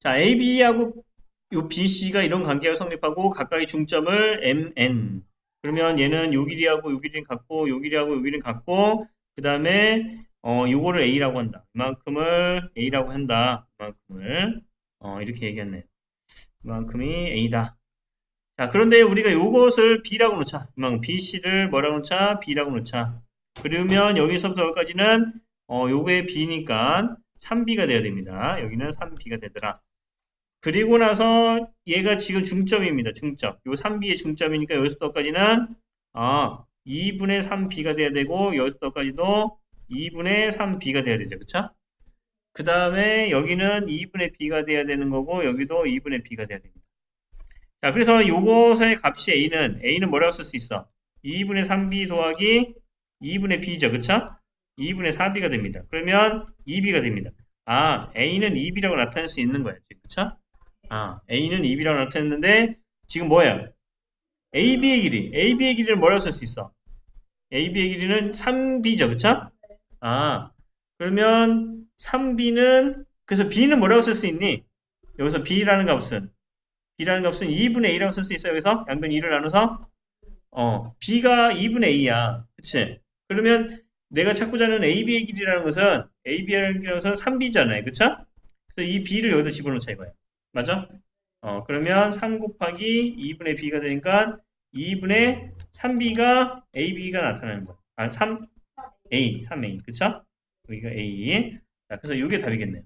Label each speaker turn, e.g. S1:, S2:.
S1: 자, AB하고 요 BC가 이런 관계가 성립하고 각각의 중점을 MN. 그러면 얘는 요 길이하고 요 길이는 같고 요 길이하고 요 길이는 같고 그 다음에 어 요거를 A라고 한다. 이만큼을 A라고 한다. 이만큼을 어 이렇게 얘기했네요. 이만큼이 A다. 자, 그런데 우리가 요것을 B라고 놓자. 이만큼 BC를 뭐라고 놓자? B라고 놓자. 그러면 여기서부터 여기까지는 어 요게 B니까 3B가 돼야 됩니다. 여기는 3B가 되더라. 그리고 나서 얘가 지금 중점입니다. 중점. 요 3B의 중점이니까 여기서부터까지는 아 2분의 3B가 돼야 되고 여기서부터까지도 2분의 3B가 돼야 되죠. 그쵸? 그 다음에 여기는 2분의 B가 돼야 되는 거고 여기도 2분의 B가 돼야 됩니다. 자, 그래서 요것의 값이 A는 A는 뭐라고 쓸 수 있어? 2분의 3B 더하기 2분의 B죠. 그쵸? 2분의 4B가 됩니다. 그러면 2B가 됩니다. 아, A는 2B라고 나타낼 수 있는 거예요. 그쵸? 아, A는 2B라고 나타냈는데 지금 뭐야? AB의 길이. AB의 길이는 뭐라고 쓸 수 있어? AB의 길이는 3B죠. 그쵸? 아, 그러면 3B는 그래서 B는 뭐라고 쓸 수 있니? 여기서 B라는 값은 B라는 값은 2분의 A라고 쓸 수 있어요. 여기서 양변 2를 나눠서 어, B가 2분의 A야. 그치? 그러면 내가 찾고자 하는 AB의 길이라는 것은 AB라는 것은 3B잖아요. 그쵸? 그래서 이 B를 여기다 집어넣자 이거야. 맞아? 어, 그러면 3 곱하기 2분의 B가 되니까 2분의 3B가 AB가 나타나는 거야. 아, 3A, 3A. 그쵸? 여기가 A. 자, 그래서 이게 답이겠네요.